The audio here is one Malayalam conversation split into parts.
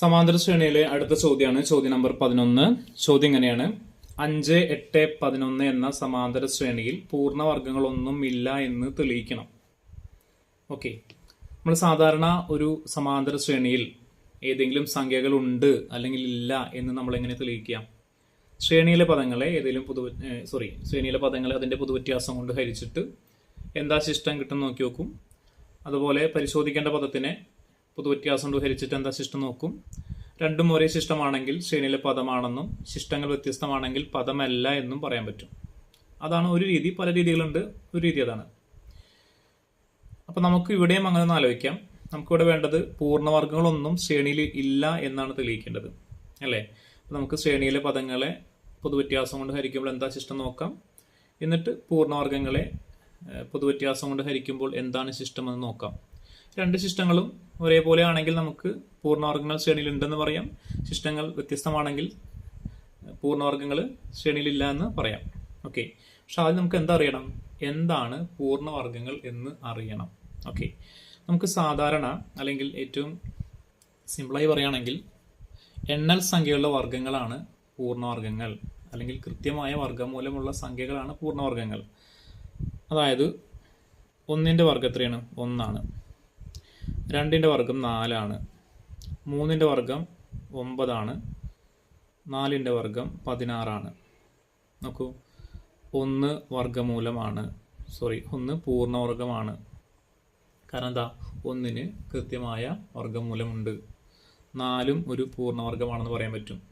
സമാന്തര ശ്രേണിയിലെ അടുത്ത ചോദ്യമാണ്. ചോദ്യം നമ്പർ പതിനൊന്ന്. ചോദ്യം ഇങ്ങനെയാണ്. അഞ്ച് എട്ട് പതിനൊന്ന് എന്ന സമാന്തര ശ്രേണിയിൽ പൂർണവർഗങ്ങളൊന്നും ഇല്ല എന്ന് തെളിയിക്കണം. ഓക്കെ. നമ്മൾ സാധാരണ ഒരു സമാന്തര ശ്രേണിയിൽ ഏതെങ്കിലും സംഖ്യകൾ ഉണ്ട് അല്ലെങ്കിൽ ഇല്ല എന്ന് നമ്മൾ എങ്ങനെ തെളിയിക്കാം? ശ്രേണിയിലെ പദങ്ങളെ ഏതെങ്കിലും പൊതു സോറി ശ്രേണിയിലെ പദങ്ങളെ അതിന്റെ പൊതുവ്യത്യാസം കൊണ്ട് ഹരിച്ചിട്ട് എന്താ ശിഷ്ടം കിട്ടും നോക്കി നോക്കും. അതുപോലെ പരിശോധിക്കേണ്ട പദത്തിനെ പൊതുവ്യത്യാസം കൊണ്ട് ഹരിച്ചിട്ട് എന്താ ശിഷ്ടം നോക്കും? രണ്ടും ഒരേ ശിഷ്ടമാണെങ്കിൽ ശ്രേണിയിലെ പദമാണെന്നും ശിഷ്ടങ്ങൾ വ്യത്യസ്തമാണെങ്കിൽ പദമല്ല എന്നും പറയാൻ പറ്റും. അതാണ് ഒരു രീതി പല രീതികളുണ്ട് ഒരു രീതി അതാണ്. അപ്പൊ നമുക്ക് ഇവിടെയും അങ്ങനെ ഒന്ന് ആലോചിക്കാം. നമുക്കിവിടെ വേണ്ടത് പൂർണവർഗങ്ങളൊന്നും ശ്രേണിയിൽ ഇല്ല എന്നാണ് തെളിയിക്കേണ്ടത് അല്ലേ? നമുക്ക് ശ്രേണിയിലെ പദങ്ങളെ പൊതുവ്യത്യാസം കൊണ്ട് ഹരിക്കുമ്പോൾ എന്താ ശിഷ്ടം നോക്കാം? എന്നിട്ട് പൂർണവർഗങ്ങളെ പൊതു പൊതുവ്യത്യാസം കൊണ്ട് ഹരിക്കുമ്പോൾ എന്താണ് ശിഷ്ടമെന്ന് നോക്കാം. രണ്ട് ശിഷ്ടങ്ങളും ഒരേപോലെ ആണെങ്കിൽ നമുക്ക് പൂർണവർഗങ്ങൾ ശ്രേണിയിൽ ഉണ്ടെന്ന് പറയാം. ശിഷ്ടങ്ങൾ വ്യത്യസ്തമാണെങ്കിൽ പൂർണവർഗങ്ങൾ ശ്രേണിയിലില്ല എന്ന് പറയാം. ഓക്കെ പക്ഷെ ആദ്യം നമുക്ക് എന്തറിയണം എന്താണ് പൂർണവർഗങ്ങൾ എന്ന് അറിയണം. ഓക്കെ നമുക്ക് സാധാരണ അല്ലെങ്കിൽ ഏറ്റവും സിമ്പിളായി പറയുകയാണെങ്കിൽ എണ്ണൽ സംഖ്യയുള്ള വർഗങ്ങളാണ് പൂർണവർഗങ്ങൾ അല്ലെങ്കിൽ കൃത്യമായ വർഗമൂലമുള്ള സംഖ്യകളാണ് പൂർണവർഗങ്ങൾ അതായത് ഒന്നിന്റെ വർഗം എത്രയാണ്? ഒന്നാണ്. രണ്ടിന്റെ വർഗം നാലാണ്. മൂന്നിന്റെ വർഗം ഒമ്പതാണ്. നാലിന്റെ വർഗം പതിനാറാണ്. നോക്കൂ. ഒന്ന് വർഗമൂലമാണ്. സോറി ഒന്ന് പൂർണവർഗമാണ്. കാരണം എന്താ? ഒന്നിന് കൃത്യമായ വർഗമൂലമുണ്ട്. നാലും ഒരു പൂർണവർഗമാണെന്ന് പറയാൻ പറ്റും.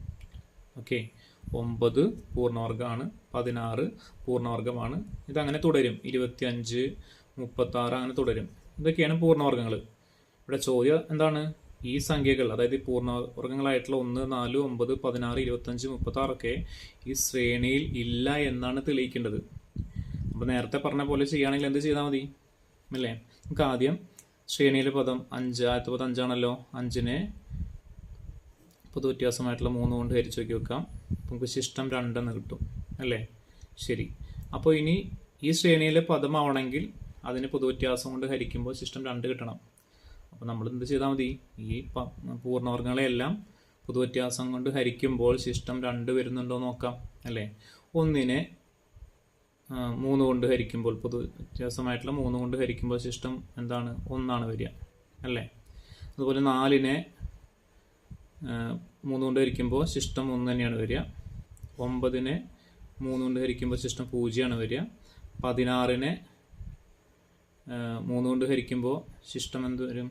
ഓക്കെ. ഒമ്പത് പൂർണവർഗമാണ്. പതിനാറ് പൂർണവർഗമാണ്. ഇതങ്ങനെ തുടരും. ഇരുപത്തിയഞ്ച് മുപ്പത്തി ആറ് അങ്ങനെ തുടരും. ഇതൊക്കെയാണ് പൂർണവർഗങ്ങൾ ഇവിടെ ചോദ്യം എന്താണ്? ഈ സംഖ്യകൾ അതായത് പൂർണവർഗങ്ങളായിട്ടുള്ള ഒന്ന് നാല് ഒമ്പത് പതിനാറ് ഇരുപത്തഞ്ച് മുപ്പത്തി ആറൊക്കെ ഈ ശ്രേണിയിൽ ഇല്ല എന്നാണ് തെളിയിക്കേണ്ടത്. അപ്പോൾ നേരത്തെ പറഞ്ഞ പോലെ ചെയ്യുകയാണെങ്കിൽ എന്ത് ചെയ്താൽ മതി? അല്ലേ? നമുക്ക് ആദ്യം ശ്രേണിയിലെ പദം അഞ്ച് ആയിരത്തി പത്ത് അഞ്ചാണല്ലോ. അഞ്ചിനെ പൊതു വ്യത്യാസമായിട്ടുള്ള മൂന്ന് കൊണ്ട് ഹരിച്ചു നോക്കി വെക്കാം. നമുക്ക് ശിഷ്ടം രണ്ടെന്ന് കിട്ടും. അല്ലേ? ശരി. അപ്പോൾ ഇനി ഈ ശ്രേണിയിലെ പദമാവണമെങ്കിൽ അതിന് പൊതുവ്യത്യാസം കൊണ്ട് ഹരിക്കുമ്പോൾ ശിഷ്ടം രണ്ട് കിട്ടണം. അപ്പോൾ നമ്മൾ എന്ത് ചെയ്താൽ മതി? ഈ പൂർണവർഗങ്ങളെല്ലാം പൊതുവ്യത്യാസം കൊണ്ട് ഹരിക്കുമ്പോൾ ശിഷ്ടം രണ്ട് വരുന്നുണ്ടോ നോക്കാം അല്ലേ? ഒന്നിനെ മൂന്ന് കൊണ്ട് ഹരിക്കുമ്പോൾ പൊതു വ്യത്യാസമായിട്ടുള്ള മൂന്ന് കൊണ്ട് ഹരിക്കുമ്പോൾ ശിഷ്ടം എന്താണ്? ഒന്നാണ് വരിക അല്ലേ? അതുപോലെ നാലിനെ മൂന്ന് കൊണ്ട് ഹരിക്കുമ്പോൾ ശിഷ്ടം ഒന്ന് തന്നെയാണ് വരിക ഒമ്പതിനെ മൂന്ന് കൊണ്ട് ഹരിക്കുമ്പോൾ ശിഷ്ടം പൂജ്യമാണ് വരിക പതിനാറിനെ മൂന്ന് കൊണ്ട് ഹരിക്കുമ്പോൾ ശിഷ്ടം എന്ത് വരും?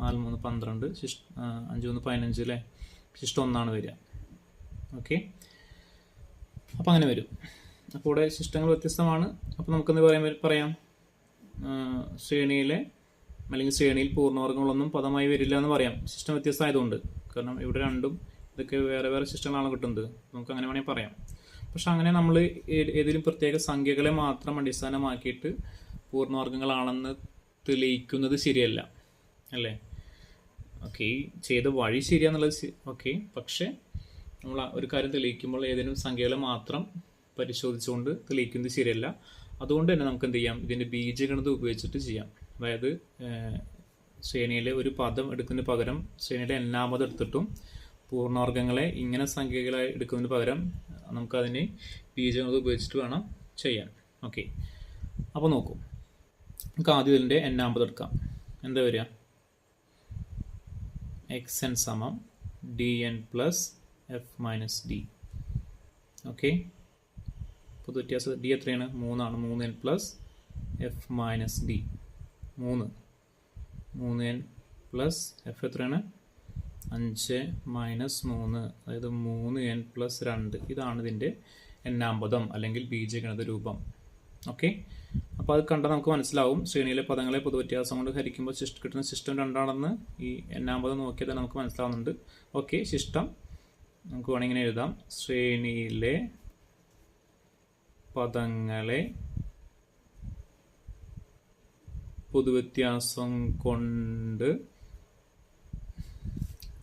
നാല് മൂന്ന് പന്ത്രണ്ട് ശിഷ്ട അഞ്ച് മൂന്ന് പതിനഞ്ച് അല്ലേ? ശിഷ്ടം ഒന്നാണ് വരിക. ഓക്കെ അപ്പോൾ അങ്ങനെ വരും. അപ്പോൾ ഇവിടെ ശിഷ്ടങ്ങൾ വ്യത്യസ്തമാണ്. അപ്പോൾ നമുക്കെന്ത് പറയാൻ പറയാം? ശ്രേണിയിലെ അല്ലെങ്കിൽ ശ്രേണിയിൽ പൂർണവർഗങ്ങളൊന്നും പദമായി വരില്ല എന്ന് പറയാം. ശിഷ്ടം വ്യത്യസ്തമായതുകൊണ്ട്. കാരണം ഇവിടെ രണ്ടും ഇതൊക്കെ വേറെ വേറെ ശിഷ്ടങ്ങളാണ് കിട്ടുന്നത്. നമുക്ക് അങ്ങനെ വേണമെങ്കിൽ പറയാം. പക്ഷെ അങ്ങനെ നമ്മൾ ഏതെങ്കിലും പ്രത്യേക സംഖ്യകളെ മാത്രം അടിസ്ഥാനമാക്കിയിട്ട് പൂർണവർഗങ്ങളാണെന്ന് തെളിയിക്കുന്നത് ശരിയല്ല. അല്ലേ? ഓക്കെ ചെയ്ത വഴി ശരിയാന്നുള്ളത് ഓക്കെ പക്ഷേ നമ്മൾ ഒരു കാര്യം തെളിയിക്കുമ്പോൾ ഏതെങ്കിലും സംഖ്യകളെ മാത്രം പരിശോധിച്ചുകൊണ്ട് തെളിയിക്കുന്നത് ശരിയല്ല. അതുകൊണ്ട് തന്നെ നമുക്ക് എന്ത് ചെയ്യാം? ഇതിന്റെ ബീജഗണിതം ഉപയോഗിച്ചിട്ട് ചെയ്യാം. അതായത് ശ്രേണിയിലെ ഒരു പദം എടുക്കുന്നതിന് പകരം ശ്രേണിയിലെ എല്ലാമത് എടുത്തിട്ടും പൂർണവർഗങ്ങളെ ഇങ്ങനെ സംഖ്യകളായി എടുക്കുന്നതിന് പകരം നമുക്കതിനെ ബീജഗണിതം ഉപയോഗിച്ചിട്ട് വേണം ചെയ്യാൻ. ഓക്കെ അപ്പോൾ നോക്കൂ. നമുക്ക് ആദ്യം ഇതിന്റെ എണ്ണാമത് എടുക്കാം. എന്താ വരിക? എക്സ് എൻ സമം D N plus F minus D okay പൊതു വ്യത്യാസം ഡി എത്രയാണ്? മൂന്നാണ്. മൂന്ന് N plus F minus D മൂന്ന്. മൂന്ന് എൻ പ്ലസ് എഫ് എത്രയാണ്? അഞ്ച് മൈനസ് മൂന്ന്. അതായത് മൂന്ന് എൻ പ്ലസ് രണ്ട്. ഇതാണ് ഇതിന്റെ എണ്ണാമ്പതം അല്ലെങ്കിൽ ബീജഗണിത രൂപം. ഓക്കെ അപ്പോൾ അത് കണ്ടാൽ നമുക്ക് മനസ്സിലാവും. ശ്രേണിയിലെ പദങ്ങളെ പൊതുവ്യത്യാസം കൊണ്ട് ഹരിക്കുമ്പോൾ ശിഷ്ട കിട്ടുന്ന സിസ്റ്റം രണ്ടാണെന്ന് ഈ എണ്ണാമ്പതം നോക്കിയാൽ തന്നെ നമുക്ക് മനസ്സിലാവുന്നുണ്ട്. ഓക്കെ ശിഷ്ടം നമുക്ക് വേണമെങ്കിൽ എഴുതാം. ശ്രേണിയിലെ പദങ്ങളെ പൊതുവ്യത്യാസം കൊണ്ട്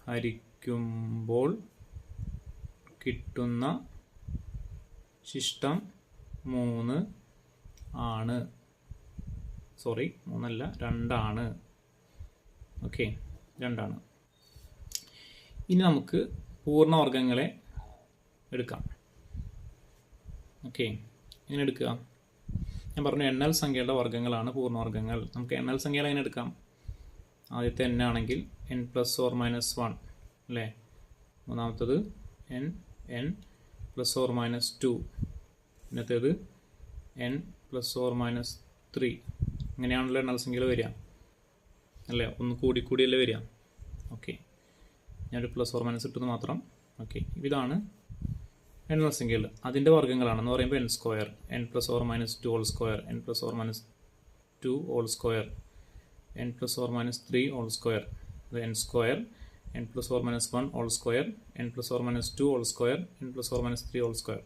ഹരിക്കുമ്പോൾ കിട്ടുന്ന ശിഷ്ടം മൂന്ന് ആണ്. സോറി മൂന്നല്ല രണ്ടാണ്. ഓക്കെ രണ്ടാണ്. ഇനി നമുക്ക് പൂർണവർഗങ്ങളെ എടുക്കാം. ഓക്കെ എങ്ങനെ എടുക്കുക? ഞാൻ പറഞ്ഞു എണ്ണൽ സംഖ്യയുടെ വർഗങ്ങളാണ് പൂർണവർഗങ്ങൾ. നമുക്ക് എണ്ണൽ സംഖ്യകൾ എങ്ങനെ എടുക്കാം? ആദ്യത്തെ എൻ ആണെങ്കിൽ N plus or minus one അല്ലേ? മൂന്നാമത്തത് N N plus or minus two പിന്നത്തേത് N plus or minus three അങ്ങനെയാണല്ലോ എണ്ണൽ സംഖ്യകൾ വരിക. അല്ലേ? ഒന്ന് കൂടി കൂടിയല്ലേ വരിക. ഓക്കെ ഞാനൊരു പ്ലസ് ഓർ മൈനസ് ഇട്ടത് മാത്രം. ഓക്കെ ഇതാണ് എണ്ണൽ സംഖ്യകൾ അതിന്റെ വർഗങ്ങളാണെന്ന് പറയുമ്പോൾ N square N plus or minus two whole square N plus or minus two whole square N plus or minus three whole square അത് N square N plus or minus one whole square N plus or minus two whole square N plus or minus three whole square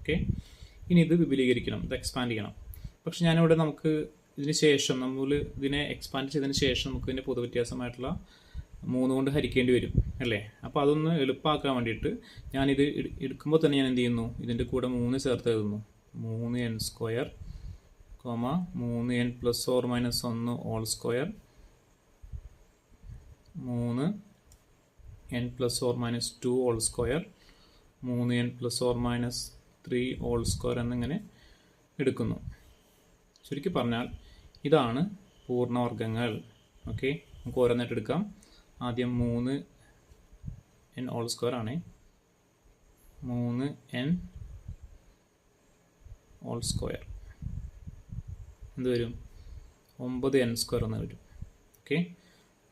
okay ഇനി ഇത് വിപുലീകരിക്കണം ഇത് എക്സ്പാൻഡ് ചെയ്യണം. പക്ഷെ ഞാനിവിടെ നമുക്ക് ഇതിന് ശേഷം നമ്മൾ ഇതിനെ എക്സ്പാൻഡ് ചെയ്തതിന് ശേഷം നമുക്ക് ഇതിന്റെ പൊതുവ്യത്യാസമായിട്ടുള്ള മൂന്ന് കൊണ്ട് ഹരിക്കേണ്ടി വരും അല്ലേ? അപ്പോൾ അതൊന്ന് എളുപ്പമാക്കാൻ വേണ്ടിയിട്ട് ഞാനിത് എടു- എടുക്കുമ്പോൾ തന്നെ ഞാൻ എന്ത് ചെയ്യുന്നു? ഇതിന്റെ കൂടെ മൂന്ന് ചേർത്ത് എഴുതുന്നു. മൂന്ന് എൻ സ്ക്വയർ കോമ മൂന്ന് എൻ പ്ലസ് ഓർ മൈനസ് ഒന്ന് ഓൾ സ്ക്വയർ മൂന്ന് N plus or minus two whole square മൂന്ന് N plus or minus three whole square എന്നിങ്ങനെ എടുക്കുന്നു. ചുരുക്കി പറഞ്ഞാൽ ഇതാണ് പൂർണവർഗങ്ങൾ. ഓക്കെ നമുക്ക് ഓരോന്നായിട്ട് എടുക്കാം. ആദ്യം മൂന്ന് എൻ ഓൾ സ്ക്വയർ ആണ്. മൂന്ന് എൻ ഓൾ സ്ക്വയർ എന്ത് വരും? ഒമ്പത് എൻ സ്ക്വയർ എന്ന് വരും. ഓക്കെ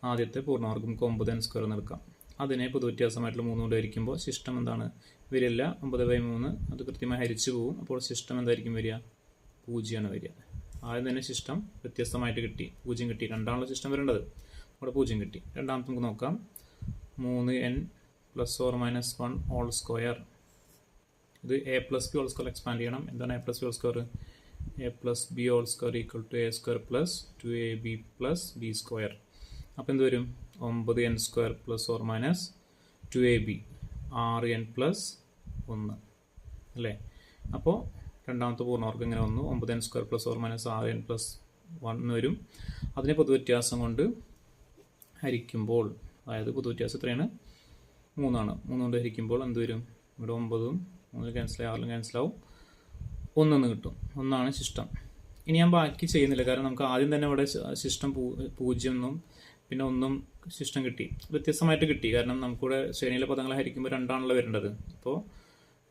ആദ്യത്തെ പൂർണവർഗം നമുക്ക് ഒമ്പത് എൻ സ്ക്വയർ എന്ന് എടുക്കാം. അതിനെ പൊതുവ്യത്യാസമായിട്ടുള്ള മൂന്ന് കൊണ്ട് ഹരിക്കുമ്പോൾ സിസ്റ്റം എന്താണ്? വരില്ല ഒമ്പത് ബൈ മൂന്ന്. അത് കൃത്യമായി ഹരിച്ചു പോകും. അപ്പോൾ സിസ്റ്റം എന്തായിരിക്കും വരിക? പൂജ്യമാണ് വരിക. ആദ്യം തന്നെ സിസ്റ്റം വ്യത്യസ്തമായിട്ട് കിട്ടി. പൂജ്യം കിട്ടി. രണ്ടാമത്തെ സിസ്റ്റം വരേണ്ടത്. അവിടെ പൂജ്യം കിട്ടി. രണ്ടാമത്തെ നമുക്ക് നോക്കാം. മൂന്ന് N plus or minus one whole square. ഇത് A plus B whole square expand ചെയ്യണം. എന്താണ് A plus B whole square? A plus B whole square equal to A square plus two A B plus B square. അപ്പോൾ എന്ത് വരും? ഒമ്പത് N square plus or minus two A B ആറ് എൻ പ്ലസ് ഒന്ന്. അല്ലേ? അപ്പോൾ രണ്ടാമത്തെ പൂർണവർഗം ഇങ്ങനെ വന്നു. ഒമ്പത് N square plus or minus ആറ് എൻ പ്ലസ് വൺ വരും. അതിനെ പൊതുവ്യത്യാസം കൊണ്ട് ഹരിക്കുമ്പോൾ അതായത് പൊതുവ്യത്യാസം എത്രയാണ്? മൂന്നാണ്. മൂന്ന് കൊണ്ട് ഹരിക്കുമ്പോൾ എന്ത് വരും? ഇവിടെ ഒമ്പതും മൂന്നിൽ ക്യാൻസലായി ആറിലും ക്യാൻസലാവും ഒന്നെന്ന് കിട്ടും. ഒന്നാണ് ശിഷ്ടം. ഇനി ഞാൻ ബാക്കി ചെയ്യുന്നില്ല. കാരണം നമുക്ക് ആദ്യം തന്നെ ഇവിടെ ശിഷ്ടം പൂജ്യം എന്നും പിന്നെ ഒന്നും ശിഷ്ടം കിട്ടി. വ്യത്യസ്തമായിട്ട് കിട്ടി. കാരണം നമുക്കിവിടെ ശ്രേണിയിലെ പദങ്ങൾ ഹരിക്കുമ്പോൾ രണ്ടാണല്ലോ വരേണ്ടത്. അപ്പോൾ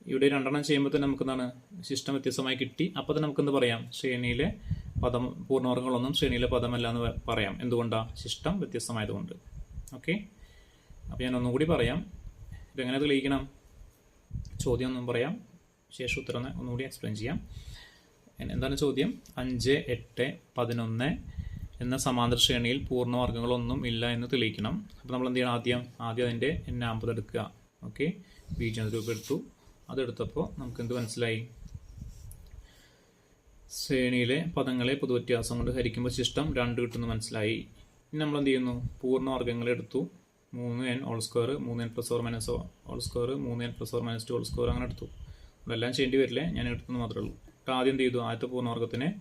ഇവിടെ രണ്ടെണ്ണം ചെയ്യുമ്പോൾ തന്നെ നമുക്ക് എന്താണ് ശിഷ്ടം വ്യത്യസ്തമായി കിട്ടി. അപ്പോൾ തന്നെ നമുക്കെന്ത് പറയാം? ശ്രേണിയിലെ പദം പൂർണവർഗങ്ങളൊന്നും ശ്രേണിയിലെ പദമല്ല എന്ന് പറയാം. എന്തുകൊണ്ടാണ് ശിഷ്ടം വ്യത്യസ്തമായതുകൊണ്ട്. ഓക്കെ അപ്പോൾ ഞാൻ ഒന്നും കൂടി പറയാം. ഇതെങ്ങനെ തെളിയിക്കണം? ചോദ്യം ഒന്നും പറയാം. ശേഷം ഉത്തരം ഒന്നുകൂടി എക്സ്പ്ലെയിൻ ചെയ്യാം. എന്താണ് ചോദ്യം? അഞ്ച് എട്ട് പതിനൊന്ന് എന്ന സമാന്തര ശ്രേണിയിൽ പൂർണവർഗങ്ങളൊന്നും ഇല്ല എന്ന് തെളിയിക്കണം. അപ്പോൾ നമ്മൾ എന്ത് ചെയ്യണം? ആദ്യം ആദ്യം അതിന്റെ എണ്ണാമ്പത് എടുക്കുക. ഓക്കെ ബീജം രൂപം എടുത്തു. അതെടുത്തപ്പോൾ നമുക്ക് എന്ത് മനസ്സിലായി? ശ്രേണിയിലെ പദങ്ങളെ പൊതുവ്യത്യാസം കൊണ്ട് ഹരിക്കുമ്പോൾ ശിഷ്ടം രണ്ട് കിട്ടുന്നു മനസ്സിലായി. ഇനി നമ്മൾ എന്ത് ചെയ്യുന്നു? പൂർണവർഗങ്ങളെ എടുത്തു. മൂന്ന് എൻ ഓൾ സ്ക്വയർ മൂന്ന് N plus or minus whole square മൂന്ന് N plus or minus two whole square അങ്ങനെ എടുത്തു. അതെല്ലാം ചെയ്യേണ്ടി വരില്ലേ? ഞാൻ എടുത്തെന്ന് മാത്രമേ ഉള്ളൂ. ആദ്യം എന്ത് ചെയ്തു? ആദ്യത്തെ പൂർണവർഗത്തിനെ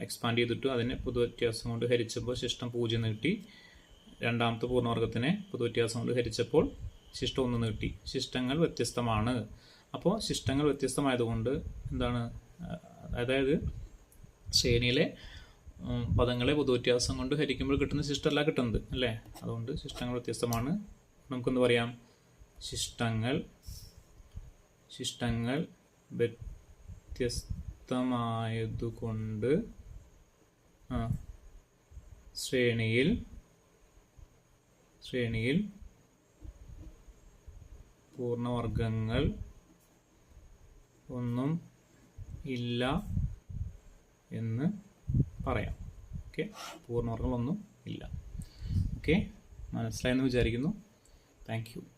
എക്സ്പാൻഡ് ചെയ്തിട്ട് അതിനെ പൊതുവ്യത്യാസം കൊണ്ട് ഹരിച്ചപ്പോൾ ശിഷ്ടം പൂജ്യം നീട്ടി. രണ്ടാമത്തെ പൂർണവർഗത്തിനെ പൊതുവ്യത്യാസം കൊണ്ട് ഹരിച്ചപ്പോൾ ശിഷ്ടം ഒന്ന് നീട്ടി. ശിഷ്ടങ്ങൾ വ്യത്യസ്തമാണ്. അപ്പോൾ ശിഷ്ടങ്ങൾ വ്യത്യസ്തമായതുകൊണ്ട് എന്താണ്? അതായത് ശ്രേണിയിലെ പദങ്ങളെ പൊതുവ്യത്യാസം കൊണ്ട് ഹരിക്കുമ്പോൾ കിട്ടുന്ന ശിഷ്ടമല്ല കിട്ടുന്നത് അല്ലേ? അതുകൊണ്ട് ശിഷ്ടങ്ങൾ വ്യത്യസ്തമാണ്. നമുക്കെന്ത് പറയാം? ശിഷ്ടങ്ങൾ ശിഷ്ടങ്ങൾ വ്യത്യസ്തമായതുകൊണ്ട് ആ ശ്രേണിയിൽ ശ്രേണിയിൽ പൂർണവർഗങ്ങൾ ഒന്നും ഇല്ല എന്ന് പറയാം. ഓക്കെ? പൂർണവർഗങ്ങളൊന്നും ഇല്ല. ഓക്കെ? മനസ്സിലായെന്ന് വിചാരിക്കുന്നു. താങ്ക്